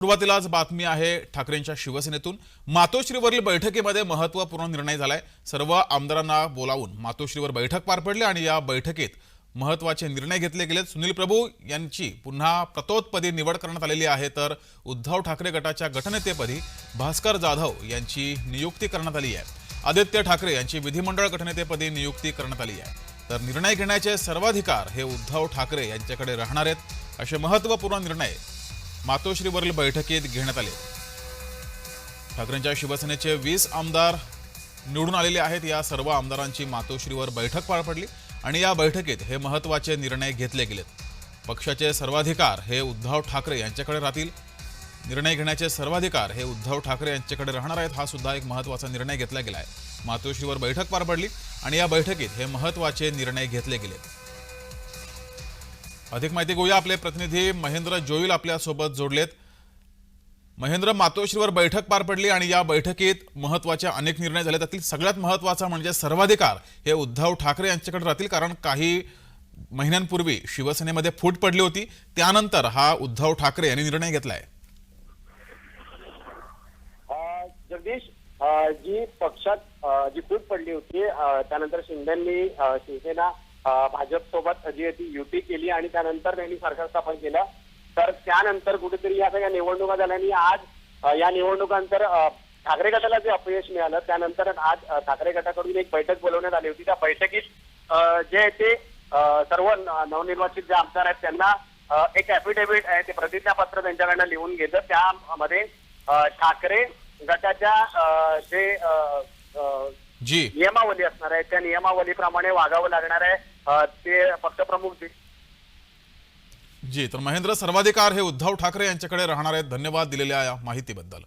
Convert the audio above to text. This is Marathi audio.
सुरुवातीलाच बातमी आहे ठाकरेंच्या शिवसेनेतून. मातोश्रीवरील बैठकीमध्ये महत्त्वपूर्ण निर्णय झालाय. सर्व आमदारांना बोलावून मातोश्रीवर बैठक पार पडली आणि या बैठकीत महत्त्वाचे निर्णय घेतले गेलेत. सुनील प्रभू यांची पुन्हा प्रतोत्पदी निवड करण्यात आलेली आहे तर उद्धव ठाकरे गटाच्या गटनेतेपदी भास्कर जाधव यांची नियुक्ती करण्यात आली आहे. आदित्य ठाकरे यांची विधिमंडळ गटनेतेपदी नियुक्ती करण्यात आली आहे. तर निर्णय घेण्याचे सर्वाधिकार हे उद्धव ठाकरे यांच्याकडे राहणार आहेत. असे महत्त्वपूर्ण निर्णय मातोश्रीवरील बैठकीत घेण्यात आले. ठाकरेंच्या शिवसेनेचे वीस आमदार निवडून आलेले आहेत. या सर्व आमदारांची मातोश्रीवर बैठक पार पडली आणि या बैठकीत हे महत्त्वाचे निर्णय घेतले गेलेत. पक्षाचे सर्वाधिकार हे उद्धव ठाकरे यांच्याकडे राहतील. निर्णय घेण्याचे सर्वाधिकार हे उद्धव ठाकरे यांच्याकडे राहणार आहेत. हा सुद्धा एक महत्त्वाचा निर्णय घेतला गेला आहे मातोश्रीवर बैठक पार पडली आणि या बैठकीत हे महत्त्वाचे निर्णय घेतले गेलेत. अधिक माहिती घेऊया. आपले प्रतिनिधी महेंद्र जोईल आपल्यासोबत जोडलेत. महेंद्र मातोश्रीवर बैठक पार पडली आणि या बैठकीत महत्त्वाचे अनेक निर्णय झाले. त्यातील सगळ्यात महत्त्वाचा म्हणजे सर्वाधिकार हे उद्धव ठाकरे यांच्याकडे राहतील कारण काही महिन्यांपूर्वी शिवसेनेमध्ये फूट पडली होती. त्यानंतर हा उद्धव ठाकरे यांनी निर्णय घेतलाय. जगदीश जी पक्षात जी फूट पडली होती त्यानंतर शिंदेंनी शिवसेना भाजप भाजपसोबत जी ती युती केली आणि त्यानंतर त्यांनी सरकार स्थापन केलं. तर त्यानंतर कुठेतरी या सगळ्या निवडणुका झाल्याने आज या निवडणुकांतर ठाकरे गटाला जे अपयश मिळालं त्यानंतर आज ठाकरे गटाकडून एक बैठक बोलवण्यात आली होती. त्या बैठकीत जे आहे ते सर्व नवनिर्वाचित जे आमदार आहेत त्यांना एक ऍफिडेव्हिट आहे ते प्रतिज्ञापत्र त्यांच्याकडनं लिहून घेतलं. त्यामध्ये ठाकरे गटाच्या अ, जे जी. नियमावली असणार आहे. त्या नियमावलीप्रमाणे वागावं लागणार आहे. ते पक्षप्रमुख जे- जी तर महेंद्र सर्वाधिकार हे उद्धव ठाकरे यांच्याकडे राहणार आहेत. धन्यवाद दिलेल्या या माहितीबद्दल.